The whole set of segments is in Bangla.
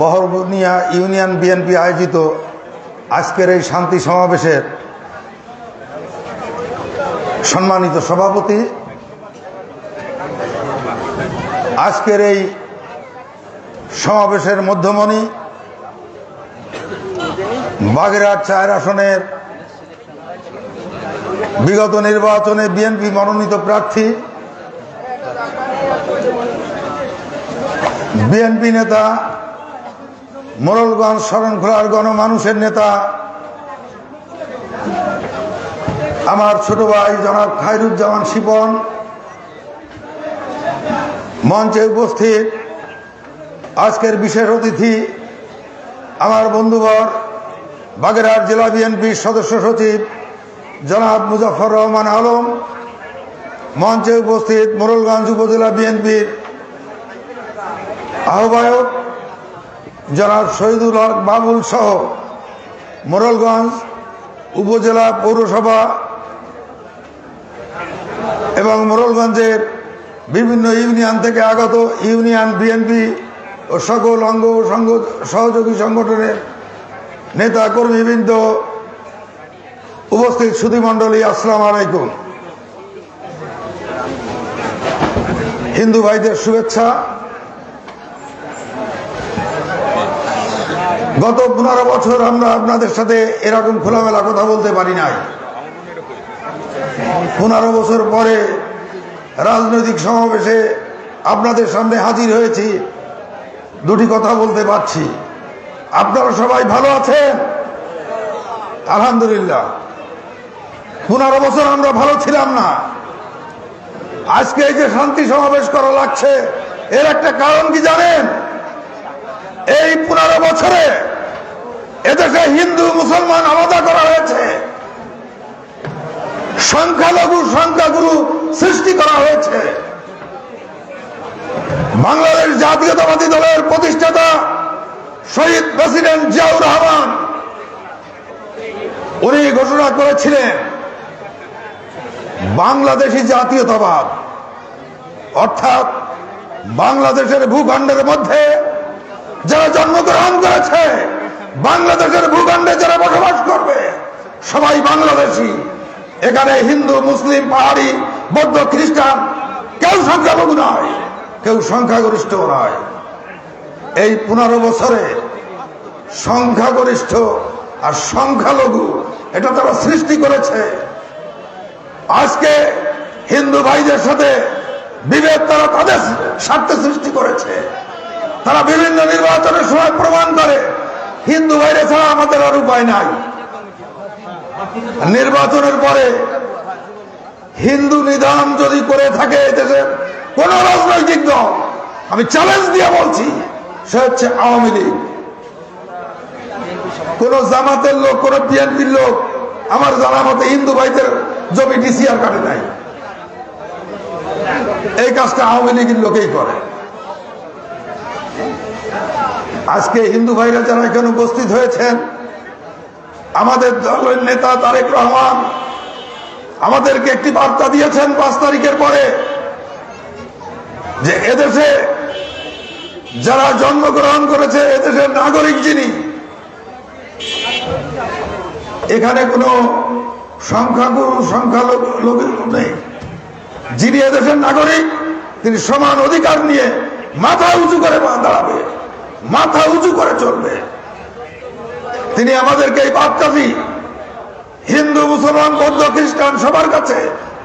বহরবনিয়া ইউনিয়ন বিএনপি আয়োজিত আজকের এই শান্তি সমাবেশের সম্মানিত সভাপতি, আজকের এই সমাবেশের মধ্যমণি, বাগেরহাট চায়ের আসনের বিগত নির্বাচনে বিএনপি মনোনীত প্রার্থী বিএনপি নেতা, মোরলগঞ্জ শরণখোলার গণমানুষের নেতা, আমার ছোট ভাই জনাব খায়রুজ্জামান শিপন, মঞ্চে উপস্থিত আজকের বিশেষ অতিথি আমার বন্ধুবর বাগেরহাট জেলা বিএনপির সদস্য সচিব জনাব মুজাফর রহমান আলম, মঞ্চে উপস্থিত মোরলগঞ্জ উপজেলা বিএনপির আহ্বায়ক জনাব শহীদুল হক বাবুল সহ মোরলগঞ্জ উপজেলা পৌরসভা এবং মোরলগঞ্জের বিভিন্ন ইউনিয়ন থেকে আগত ইউনিয়ন বিএনপি ও সকল অঙ্গ সংগ সহযোগী সংগঠনের নেতা কর্মীবৃন্দ উপস্থিত সুধীমণ্ডলী আসসালাম আলাইকুম। হিন্দু ভাইদের শুভেচ্ছা। গত পনেরো বছর আমরা আপনাদের সাথে এরকম খোলামেলা কথা বলতে পারি নাই। পনেরো বছর পরে রাজনৈতিক সমাবেশে আপনাদের সামনে হাজির হয়েছি। দুটি কথা বলতে পারছি। আপনারা সবাই ভালো আছেন? আলহামদুলিল্লাহ। পনেরো বছর আমরা ভালো ছিলাম না। আজকে এই যে শান্তি সমাবেশ করা লাগছে, এর একটা কারণ কি জানেন এই পনেরো বছরে এদেশে হিন্দু, মুসলমান আলাদা করা হয়েছে। সংখ্যালঘু সংখ্যাগুরু সৃষ্টি করা হয়েছে। বাংলাদেশ জাতীয়তাবাদী দলের প্রতিষ্ঠাতা শহীদ প্রেসিডেন্ট জিয়াউর রহমান, উনি ঘোষণা করেছিলেন, বাংলাদেশি জাতীয়তাবাদ, অর্থাৎ বাংলাদেশের ভূখণ্ডের মধ্যে যারা জন্মগ্রহণ করেছে বাংলাদেশের ভূখণ্ডে যারা বসবাস করবে, সবাই বাংলাদেশি। এখানে হিন্দু, মুসলিম, পাহাড়ি, বৌদ্ধ, খ্রিস্টান, কেউ সংখ্যালঘু নয়, কেউ সংখ্যাগরিষ্ঠ নয়। এই পনেরো বছরে সংখ্যাগরিষ্ঠ আর সংখ্যালঘু, এটা তারা সৃষ্টি করেছে। আজকে হিন্দু ভাইদের সাথে বিভেদ তারা তাদের স্বার্থে সৃষ্টি করেছে। তারা বিভিন্ন নির্বাচনের সময় প্রমাণ করে হিন্দু বাইরে ছাড়া আমাদের আর উপায় নাই। নির্বাচনের পরে হিন্দু নিধান যদি করে থাকে দেশে, কোন রাজনৈতিক দল, আমি চ্যালেঞ্জ দিয়ে বলছি, সে হচ্ছে আওয়ামী লীগ। কোন জামাতের লোক, কোন বিএনপির লোক আমার জানা মতে হিন্দু ভাইদের জমি ডিসিআর কাটে নাই। এই কাজটা আওয়ামী লীগের লোকেই করে। আজকে হিন্দু ভাইরা যারা এখানে উপস্থিত হয়েছেন, আমাদের দলের নেতা তারেক রহমান, আমাদেরকে একটি বার্তা দিয়েছেন পাঁচ তারিখের পরে যে এদেশে যারা জন্মগ্রহণ করেছে, এদেশের নাগরিক যিনি, এখানে কোনো সংখ্যাগুরু সংখ্যালঘু নেই। যিনি এদেশের নাগরিক, তিনি সমান অধিকার নিয়ে মাথা উঁচু করে দাঁড়াবে। মাথা উঁচু করে চলবে। তিনি আমাদেরকে এই বার্তাটি হিন্দু, মুসলমান, বৌদ্ধ, খ্রিস্টান সবার কাছে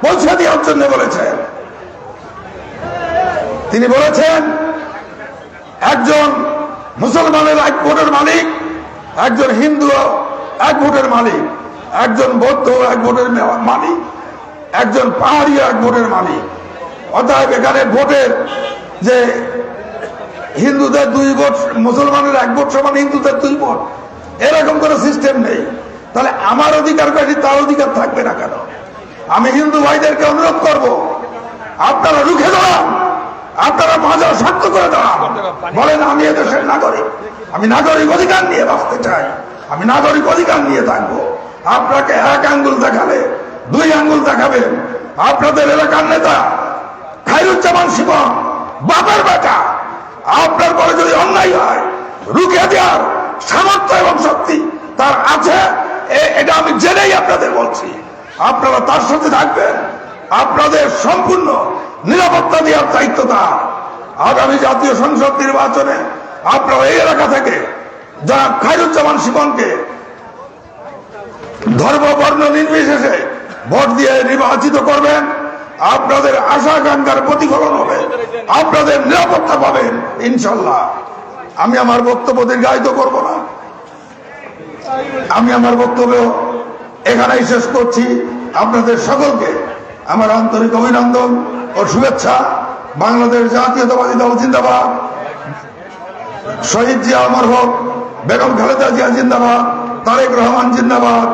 পৌঁছে দেওয়ার জন্য বলেছেন। তিনি বলেছেন, একজন মুসলমানের এক ভোটের মালিক, একজন হিন্দু এক ভোটের মালিক, একজন বৌদ্ধ এক ভোটের মালিক, একজন পাহাড়ি এক ভোটের মালিক। অতএব এখানে ভোটের যে হিন্দুদের দুই ভোট, মুসলমানের এক ভোট সমান, হিন্দুদের দুই ভোট। এরকম কোনো সিস্টেম নেই। তাহলে আমার অধিকার বেশি তার অধিকার থাকবে না কেন? আমি হিন্দু ভাইদেরকে অনুরোধ করব, আপনারা রুখে দাঁড়ান, আপনারা বাজার শক্ত করে দাঁড়ান। বলেন, আমি এদেশের নাগরিক। আমি নাগরিক অধিকার নিয়ে বাঁচতে চাই। আমি নাগরিক অধিকার নিয়ে থাকব। আপনাকে এক আঙ্গুল দেখালে, দুই আঙ্গুল দেখাবেন। আপনাদের এলাকার নেতা খাইরুজ্জামান শিবম বাবার বেটা। আপনার পরে যদি অন্যায় হয়, রুখে দেওয়ার সামর্থ্য এবং শক্তি তার আছে এটা আমি জেনেই আপনাদের বলছি। আপনারা তার সাথে থাকবেন। আপনাদের সম্পূর্ণ নিরাপত্তা দেওয়ার দায়িত্ব তার। আগামী জাতীয় সংসদ নির্বাচনে আপনারা এই এলাকা থেকে যারা খায়রুজ্জামান শিবনকে ধর্ম বর্ণ নির্বিশেষে ভোট দিয়ে নির্বাচিত করবেন আপনাদের আশা আকাঙ্ক্ষার প্রতিফলন হবে। আপনাদের নিরাপত্তা পাবেন ইনশাল্লাহ। আমি আমার বক্তব্য দীর্ঘায়িত করব না। আমি আমার বক্তব্য এখানেই শেষ করছি। আপনাদের সকলকে আমার আন্তরিক অভিনন্দন ও শুভেচ্ছা। বাংলাদেশ জাতীয়তাবাদী দল জিন্দাবাদ। শহীদ জিয়া আমার হোক বেগম খালেদা জিয়া জিন্দাবাদ, তারেক রহমান জিন্দাবাদ।